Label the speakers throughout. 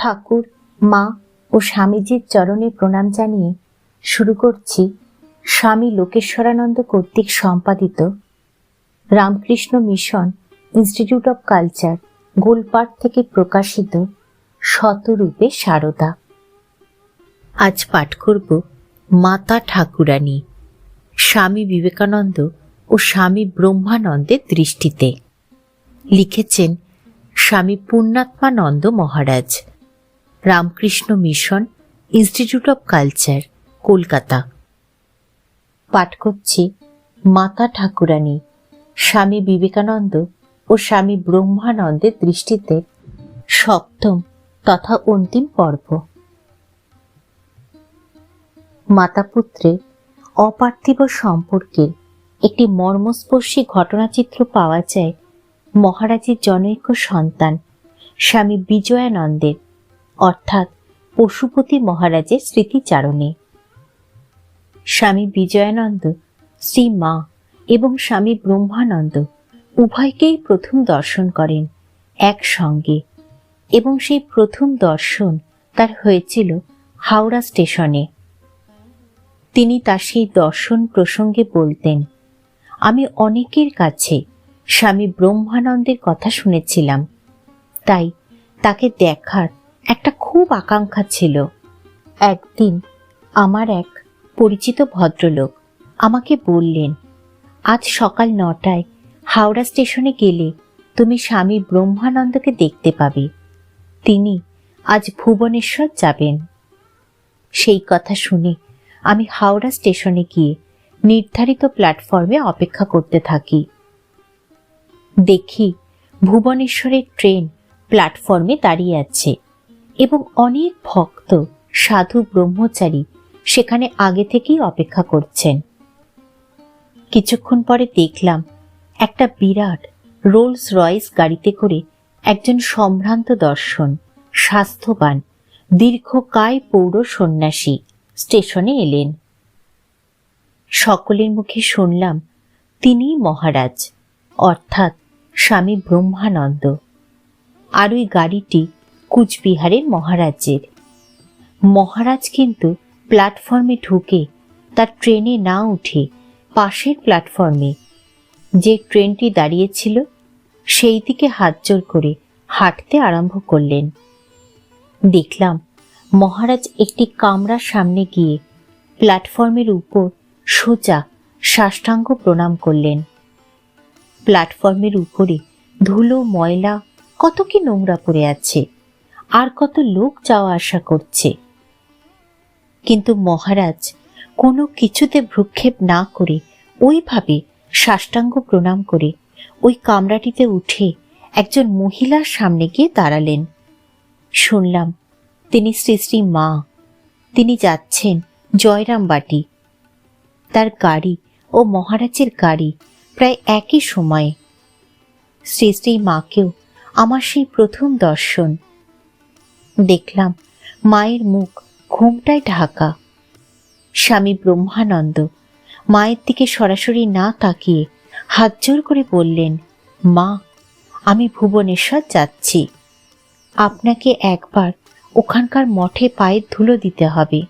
Speaker 1: ঠাকুর, মা ও স্বামীজির চরণে প্রণাম জানিয়ে শুরু করছি স্বামী লোকেশ্বরানন্দ কর্তৃক সম্পাদিত Ramakrishna mission institute of culture Golpark থেকে প্রকাশিত শতরূপে সারদা। আজ পাঠ করব মাতা ঠাকুরানী, স্বামী বিবেকানন্দ ও স্বামী ব্রহ্মানন্দের দৃষ্টিতে। লিখেছেন Swami Purnatmananda Maharaj. Ramakrishna mission institute of culture Kolkata. পাঠ করছি মাতা ঠাকুরানী, স্বামী বিবেকানন্দ ও স্বামী ব্রহ্মানন্দের দৃষ্টিতে সপ্তম তথা অন্তিম পর্ব। মাতাপুত্রের অপার্থিব সম্পর্কের একটি মর্মস্পর্শী ঘটনাচিত্র পাওয়া যায় মহারাজের জনৈক সন্তান স্বামী বিজয়ানন্দের অর্থাৎ পশুপতি মহারাজের স্মৃতিচারণে। স্বামী বিজয়ানন্দ শ্রী মা এবং স্বামী ব্রহ্মানন্দ উভয়কেই প্রথম দর্শন করেন একসঙ্গে এবং সেই প্রথম দর্শন তার হয়েছিল হাওড়া স্টেশনে। তিনি তার সেই দর্শন প্রসঙ্গে বলতেন, আমি অনেকের কাছে স্বামী ব্রহ্মানন্দের কথা শুনেছিলাম। তাই তাকে দেখার একটা খুব আকাঙ্ক্ষা ছিল। একদিন আমার এক পরিচিত ভদ্রলোক আমাকে বললেন, আজ সকাল নটায় হাওড়া স্টেশনে গেলে তুমি স্বামী ব্রহ্মানন্দকে দেখতে পাবে। তিনি আজ ভুবনেশ্বর যাবেন। সেই কথা শুনে আমি হাওড়া স্টেশনে গিয়ে নির্ধারিত প্ল্যাটফর্মে অপেক্ষা করতে থাকি। দেখি ভুবনেশ্বরের ট্রেন প্ল্যাটফর্মে দাঁড়িয়ে আছে। এবং অনেক ভক্ত, সাধু, ব্রহ্মচারী সেখানে আগে থেকেই অপেক্ষা করছেন। কিছুক্ষণ পরে দেখলাম একটা বিরাট রোলস রয়েস গাড়িতে করে একজন সম্ভ্রান্ত দর্শন, স্বাস্থ্যবান, দীর্ঘকায় পৌর সন্ন্যাসী স্টেশনে এলেন। সকলের মুখে শুনলাম তিনিই মহারাজ, অর্থাৎ স্বামী ব্রহ্মানন্দ। আর ওই গাড়িটি কুচবিহারের মহারাজের মহারাজ কিন্তু প্ল্যাটফর্মে ঢুকে তার ট্রেনে না উঠে পাশের প্ল্যাটফর্মে যে ট্রেনটি দাঁড়িয়েছিল, সেই দিকে হাত জোর করে হাঁটতে আরম্ভ করলেন। দেখলাম মহারাজ একটি কামরার সামনে গিয়ে প্ল্যাটফর্মের উপর সোজা সাষ্টাঙ্গ প্রণাম করলেন। প্ল্যাটফর্মের উপরে ধুলো, ময়লা, কত কি নোংরা পড়ে আছে। আর কত লোক যাওয়া আসা করছে। কিন্তু মহারাজ কোনো কিছুতে ভ্রুক্ষেপ না করে ওইভাবে সাষ্টাঙ্গ প্রণাম করে ওই কামরাটিতে উঠে একজন মহিলার সামনে গিয়ে দাঁড়ালেন। শুনলাম তিনি শ্রী শ্রী মা, তিনি যাচ্ছেন জয়রামবাটি তার গাড়ি ও মহারাজের গাড়ি প্রায় একই সময়ে। শ্রী শ্রী মাকেও আমার সেই প্রথম দর্শন। দেখলাম মায়ের মুখ ঘুমটায় ঢাকা। স্বামী ব্রহ্মানন্দ মায়ের দিকে সরাসরি না তাকিয়ে হাত জোর করে বললেন, মা, আমি ভুবনেশ্বর যাচ্ছি। আপনাকে একবার ওখানকার মঠে পায়ের ধুলো দিতে হবে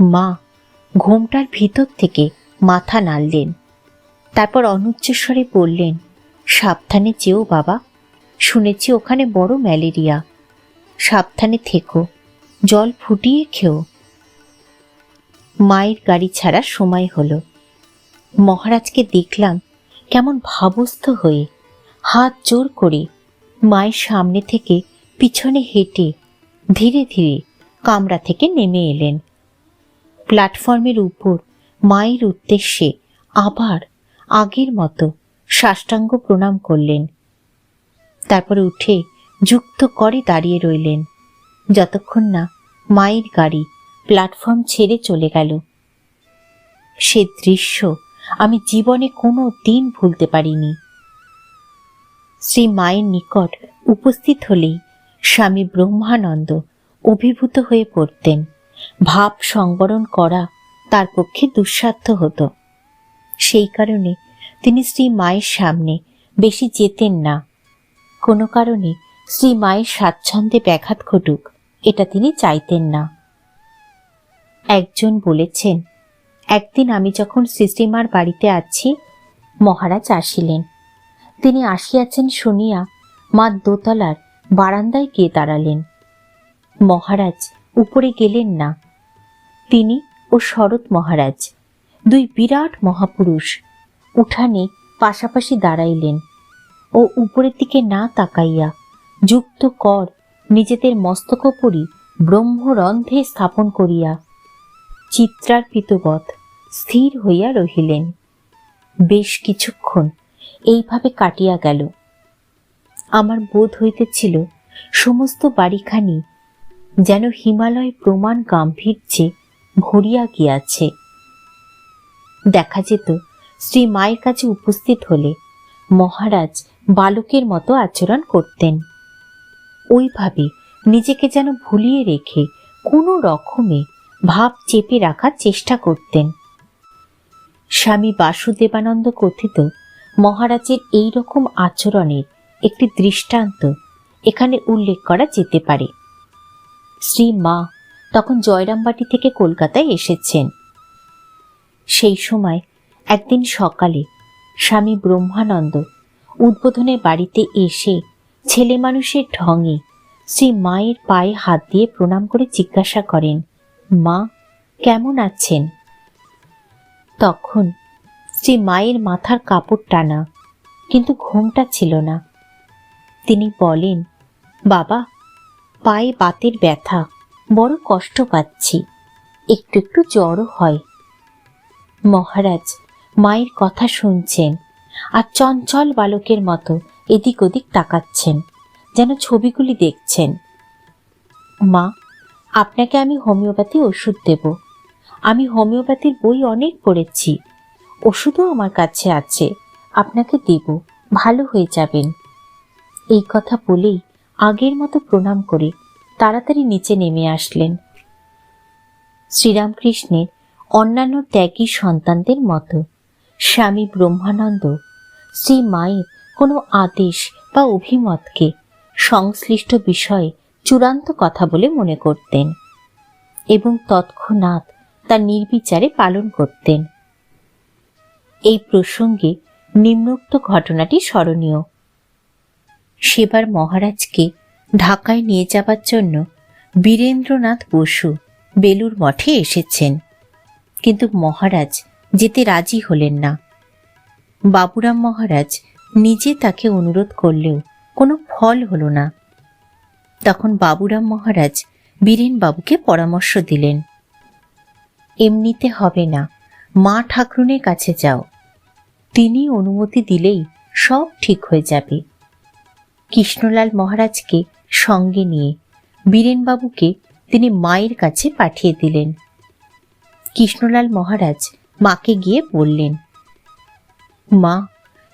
Speaker 1: মা ঘোমটার ভিতর থেকে মাথা নাড়লেন। তারপর অনুচ্চস্বরে বললেন, সাবধানে যেও বাবা, শুনেছি ওখানে বড় ম্যালেরিয়া। সাবধানে থেকো, জল ফুটিয়ে খেও। মায়ের গাড়ি ছাড়া সময় হলো। মহারাজকে দেখলাম কেমন ভাবস্থ হয়ে হাত জোর করে মায়ের সামনে থেকে পিছনে হেঁটে ধীরে ধীরে কামরা থেকে নেমে এলেন। প্ল্যাটফর্মের উপর মায়ের উদ্দেশ্যে আবার আগের মতো সাষ্টাঙ্গ প্রণাম করলেন। তারপরে উঠে যুক্ত করে দাঁড়িয়ে রইলেন। যতক্ষণ না মায়ের গাড়ি প্ল্যাটফর্ম ছেড়ে চলে গেল। সে দৃশ্য আমি জীবনে কোনো দিন ভুলতে পারিনি। শ্রী মায়ের নিকট উপস্থিত হলেই স্বামী ব্রহ্মানন্দ অভিভূত হয়ে পড়তেন। ভাব সংবরণ করা তার পক্ষে দুঃসাধ্য হতো। সেই কারণে তিনি শ্রী মায়ের সামনে বেশি যেতেন না। কোনো কারণে শ্রী মায়ের স্বাচ্ছন্দ্যে ব্যাঘাত ঘটুক, এটা তিনি চাইতেন না। একজন বলেছেন, একদিন আমি যখন শ্রীশ্রীমার বাড়িতে আছি, মহারাজ আসিলেন। তিনি আসিয়াছেন শুনিয়া মা দোতলার বারান্দায় গিয়ে দাঁড়ালেন। মহারাজ উপরে গেলেন না। তিনি ও শরৎ মহারাজ, দুই বিরাট মহাপুরুষ, উঠানে পাশাপাশি দাঁড়াইলেন ও উপরের দিকে না তাকাইয়া যুক্ত কর, নিজেদের মস্তকোপরি ব্রহ্মরন্ধ্রে স্থাপন করিয়া চিত্রার্পিতবৎ স্থির হইয়া রহিলেন। বেশ কিছুক্ষণ এইভাবে কাটিয়া গেল। আমার বোধ হইতেছিল সমস্ত বাড়িখানি যেন হিমালয় প্রমাণ গাম্ভীর্যে ভরিয়া গিয়াছে। দেখা যেত শ্রী মায়ের কাছে উপস্থিত হলে মহারাজ বালকের মতো আচরণ করতেন। ওইভাবে নিজেকে যেন ভুলিয়ে রেখে কোনো রকমে ভাব চেপে রাখার চেষ্টা করতেন। স্বামী বাসুদেবানন্দ কথিত মহারাজের এই রকম আচরণের একটি দৃষ্টান্ত এখানে উল্লেখ করা যেতে পারে। শ্রী মা তখন জয়রামবাটি থেকে কলকাতায় এসেছেন। সেই সময় একদিন সকালে স্বামী ব্রহ্মানন্দ উদ্বোধনের বাড়িতে এসে ছেলে মানুষের ঢঙে। শ্রী মায়ের পায়ে হাত দিয়ে প্রণাম করে জিজ্ঞাসা করেন, মা, কেমন আছেন? তখন শ্রী মায়ের মাথার কাপড় টানা, কিন্তু ঘুমটা ছিল না। তিনি বলেন, বাবা, পায়ে বাতের ব্যথা, বড় কষ্ট পাচ্ছি, একটু একটু জ্বরও হয়। মহারাজ মায়ের কথা শুনছেন, আর চঞ্চল বালকের মতো এদিক ওদিক তাকাচ্ছেন, যেন ছবিগুলি দেখছেন। মা, আপনাকে আমি হোমিওপ্যাথি ওষুধ দেব। আমি হোমিওপ্যাথির বই অনেক পড়েছি। ওষুধও আমার কাছে আছে। আপনাকে দেব। ভালো হয়ে যাবেন। এই কথা বলেই আগের মতো প্রণাম করে তাড়াতাড়ি নিচে নেমে আসলেন। শ্রীরামকৃষ্ণের অন্যান্য ত্যাগী সন্তানদের মতো স্বামী ব্রহ্মানন্দ, শ্রী মায়ের কোনো আদেশ বা অভিমতকে সংশ্লিষ্ট বিষয়ে চূড়ান্ত কথা বলে মনে করতেন এবং তৎক্ষণাৎ তা নির্বিচারে পালন করতেন। এই প্রসঙ্গে নিম্নোক্ত ঘটনাটি স্মরণীয়। সেবার মহারাজকে ঢাকায় নিয়ে যাবার জন্য বীরেন্দ্রনাথ বসু বেলুর মঠে এসেছেন। কিন্তু মহারাজ যেতে রাজি হলেন না। বাবুরাম মহারাজ নিজে তাকে অনুরোধ করলেও কোনো ফল হলো না। তখন বাবুরাম মহারাজ বীরেন বাবুকে পরামর্শ দিলেন, এমনিতে হবে না, মা ঠাকুরনের কাছে যাও। তিনি অনুমতি দিলেই সব ঠিক হয়ে যাবে। কৃষ্ণলাল মহারাজকে সঙ্গে নিয়ে বীরেনবাবুকে তিনি মায়ের কাছে পাঠিয়ে দিলেন। কৃষ্ণলাল মহারাজ মাকে গিয়ে বললেন, মা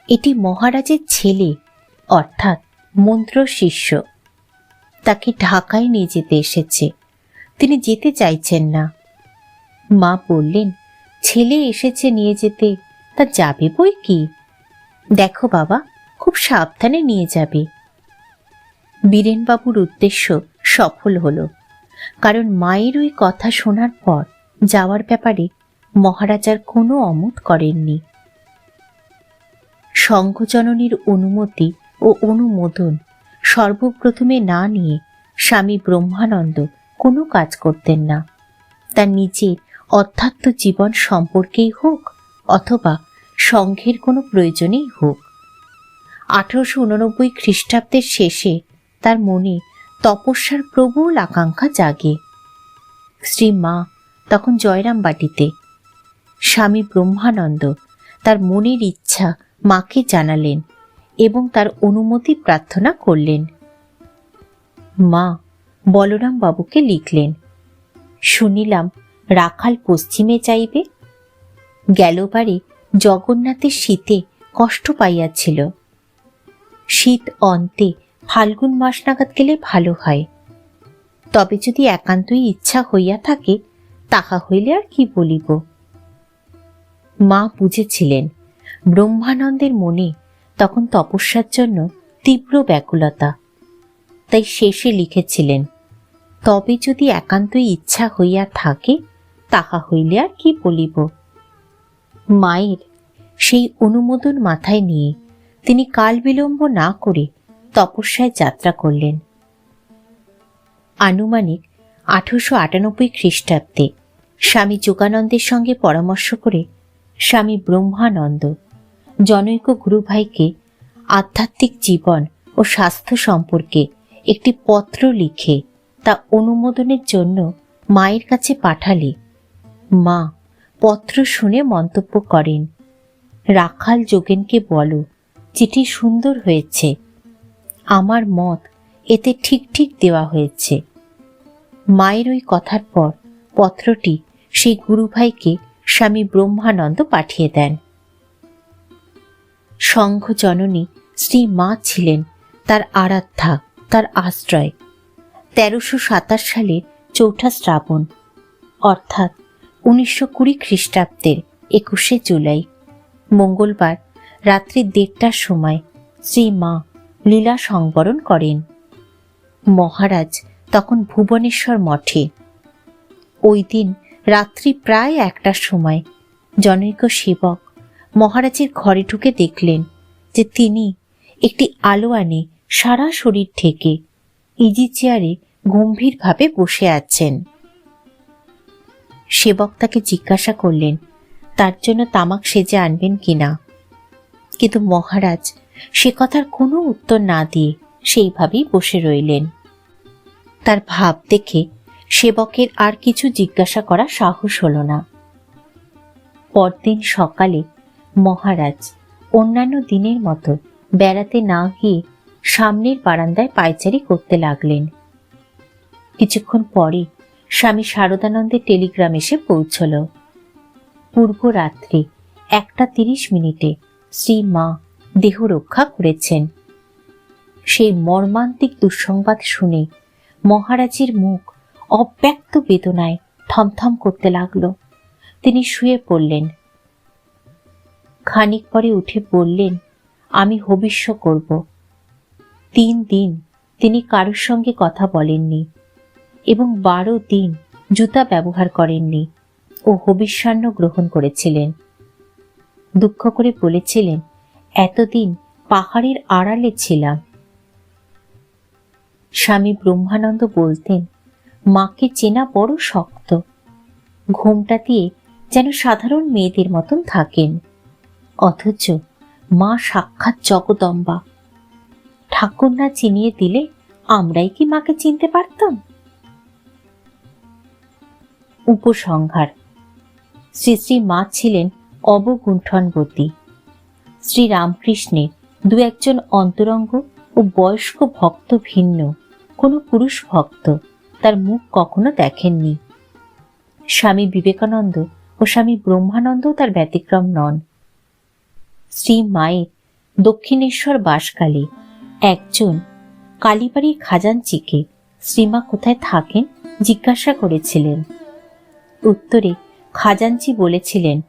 Speaker 1: এটি মহারাজের ছেলে, অর্থাৎ মন্ত্র শিষ্য। তাকে ঢাকায় নিয়ে যেতে এসেছে। তিনি যেতে চাইছেন না। মা বললেন, ছেলে এসেছে নিয়ে যেতে, তা যাবে বই কি? দেখো বাবা, খুব সাবধানে নিয়ে যাবে। বীরেনবাবুর উদ্দেশ্য সফল হলো। কারণ মায়ের ওই কথা শোনার পর যাওয়ার ব্যাপারে মহারাজার কোনো অমত করেননি। শঙ্খজননীর অনুমতি ও অনুমোদন সর্বপ্রথমে না নিয়ে স্বামী ব্রহ্মানন্দ কোনো কাজ করতেন না। তার নিজের অধ্যাত্ম জীবন সম্পর্কেই হোক অথবা সংঘের কোনো প্রয়োজনেই হোক। আঠারোশো উননব্বই খ্রিস্টাব্দের শেষে তার মনে তপস্যার প্রবল আকাঙ্ক্ষা জাগে। শ্রী মা তখন জয়রাম বাটিতে স্বামী ব্রহ্মানন্দ তার মনের ইচ্ছা মাকে জানালেন এবং তার অনুমতি প্রার্থনা করলেন। মা, বলরাম বাবুকে লিখলেন, শুনিলাম রাখাল পশ্চিমে চাইবে গেলবারে জগন্নাথের শীতে কষ্ট পাইয়াছিল। শীত অন্তে ফাল্গুন মাস নাগাদ গেলে ভালো হয়। তবে যদি একান্তই ইচ্ছা হইয়া থাকে, তাহা হইলে আর কি বলিব? মা বুঝেছিলেন ব্রহ্মানন্দের মনে তখন তপস্যার জন্য তীব্র ব্যাকুলতা। তাই শেষে লিখেছিলেন, তবে যদি একান্তই ইচ্ছা হইয়া থাকে, তাহা হইলে আর কি বলিব? মায়ের সেই অনুমোদন মাথায় নিয়ে তিনি কাল বিলম্ব না করে তপস্যায় যাত্রা করলেন। আনুমানিক আঠারোশো আটানব্বই খ্রিস্টাব্দে স্বামী যোগানন্দের সঙ্গে পরামর্শ করে স্বামী ব্রহ্মানন্দ। জনৈক গুরুভাইকে আধ্যাত্মিক জীবন ও স্বাস্থ্য সম্পর্কে একটি পত্র লিখে তা অনুমোদনের জন্য মায়ের কাছে পাঠালে। মা পত্র শুনে মন্তব্য করেন, রাখাল যোগেনকে বলো, চিঠি সুন্দর হয়েছে। আমার মত এতে ঠিক ঠিক দেওয়া হয়েছে। মায়ের ওই কথার পর পত্রটি সেই গুরুভাইকে স্বামী ব্রহ্মানন্দ পাঠিয়ে দেন। সংঘ জননী শ্রী মা ছিলেন, তার আরাধ্যা, তার আশ্রয়। তেরোশো সাতাশ সালের চৌঠা শ্রাবণ, অর্থাৎ উনিশশো কুড়ি খ্রিস্টাব্দের একুশে জুলাই। মঙ্গলবার রাত্রি দেড়টার সময় শ্রী মা লীলা সংবরণ করেন। মহারাজ তখন ভুবনেশ্বর মঠে। ওই দিন রাত্রি প্রায় একটার সময়। জনৈক সেবক মহারাজের ঘরে ঢুকে দেখলেন যে তিনি একটি আলোয়ানে সারা শরীর ঢেকে, ইজি চেয়ারে গম্ভীরভাবে বসে আছেন। সেবক তাকে জিজ্ঞাসা করলেন, তার জন্য তামাক সেজে আনবেন কিনা কিন্তু মহারাজ সে কথার কোনো উত্তর না দিয়ে সেইভাবেই বসে রইলেন। তার ভাব দেখে সেবকের আর কিছু জিজ্ঞাসা করা সাহস হলো না। পরদিন সকালে মহারাজ অন্যান্য দিনের মতো বেড়াতে না গিয়ে সামনের বারান্দায় পায়চারি করতে লাগলেন। কিছুক্ষণ পরে স্বামী শারদানন্দের টেলিগ্রাম এসে পৌঁছল। পূর্ব রাত্রে একটা তিরিশ মিনিটে শ্রী মা দেহ রক্ষা করেছেন। সেই মর্মান্তিক দুঃসংবাদ শুনে মহারাজের মুখ অব্যক্ত বেদনায় থমথম করতে লাগল। তিনি শুয়ে পড়লেন। খানিক পরে উঠে বললেন, আমি হবিষ্য করব। তিন দিন তিনি কারোর সঙ্গে কথা বলেননি এবং বারো দিন জুতা ব্যবহার করেননি ও হবিষ্যান্ন গ্রহণ করেছিলেন। দুঃখ করে বলেছিলেন, এতদিন পাহাড়ের আড়ালে ছিলাম। স্বামী ব্রহ্মানন্দ বলতেন মাকে চেনা বড় শক্ত। ঘোমটা দিয়ে যেন সাধারণ মেয়েদের মতন থাকেন। অথচ মা সাক্ষাৎ জগদম্বা। ঠাকুর না চিনিয়ে দিলে আমরাই কি মাকে চিনতে পারতাম? উপসংহার। শ্রী শ্রী মা ছিলেন অবগুণ্ঠনবতী। শ্রী রামকৃষ্ণের দু একজন অন্তরঙ্গ ও বয়স্ক ভক্ত ভিন্ন কোনো পুরুষ ভক্ত। তার মুখ কখনো দেখেননি। স্বামী বিবেকানন্দ ও স্বামী ব্রহ্মানন্দ তার ব্যতিক্রম নন। শ্রী মায়ের দক্ষিণেশ্বর বাসকালে একজন কালীবাড়ির খাজানচিকে শ্রীমা কোথায় থাকেন জিজ্ঞাসা করেছিলেন। উত্তরে খাজানচি বলেছিলেন,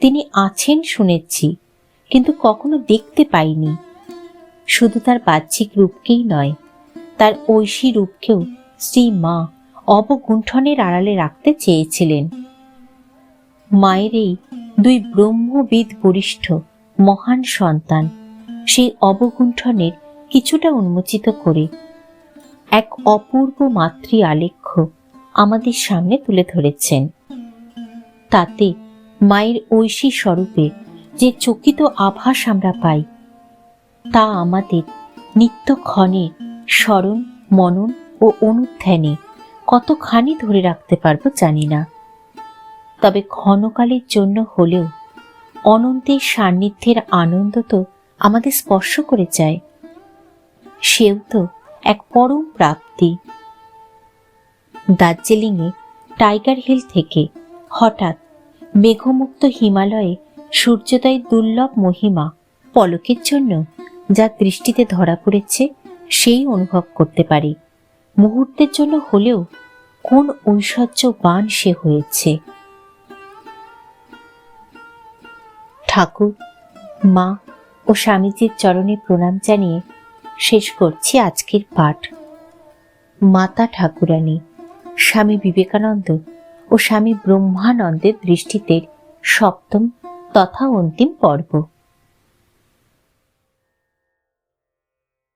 Speaker 1: তিনি আছেন শুনেছি, কিন্তু কখনো দেখতে পাইনি। শুধু তার বাহ্যিক রূপকেই নয়, তার ঐশী রূপকেও শ্রী মা অবগুণ্ঠনের আড়ালে রাখতে চেয়েছিলেন। মায়ের এই দুই ব্রহ্মবিদ বরিষ্ঠ, মহান সন্তান, সেই অবগুণ্ঠনের কিছুটা উন্মোচিত করে এক অপূর্ব মাতৃ আলেখ্য আমাদের সামনে তুলে ধরেছেন। তাতে মায়ের ঐশী স্বরূপে যে চকিত আভাস আমরা পাই, তা আমাদের নিত্যক্ষণে স্মরণ, মনন ও অনুধ্যানে কতখানি ধরে রাখতে পারব জানি না। তবে ক্ষণকালের জন্য হলেও অনন্তের সান্নিধ্যের আনন্দ তো আমাদের স্পর্শ করে যায়। সেও তো এক পরম প্রাপ্তি। দার্জিলিংয়ে টাইগার হিল থেকে হঠাৎ মেঘমুক্ত হিমালয়ে সূর্যোদয় দুর্লভ মহিমা পলকের জন্য যা দৃষ্টিতে ধরা পড়েছে, সেই অনুভব করতে পারি। মুহূর্তের জন্য হলেও কোন ঐশ্বর্যবান সে হয়েছে? ঠাকুর, মা ও স্বামীজির চরণে প্রণাম জানিয়ে শেষ করছি আজকের পাঠ। মাতা ঠাকুরানী, স্বামী বিবেকানন্দ ও স্বামী ব্রহ্মানন্দের দৃষ্টিতে সপ্তম তথা অন্তিম পর্ব।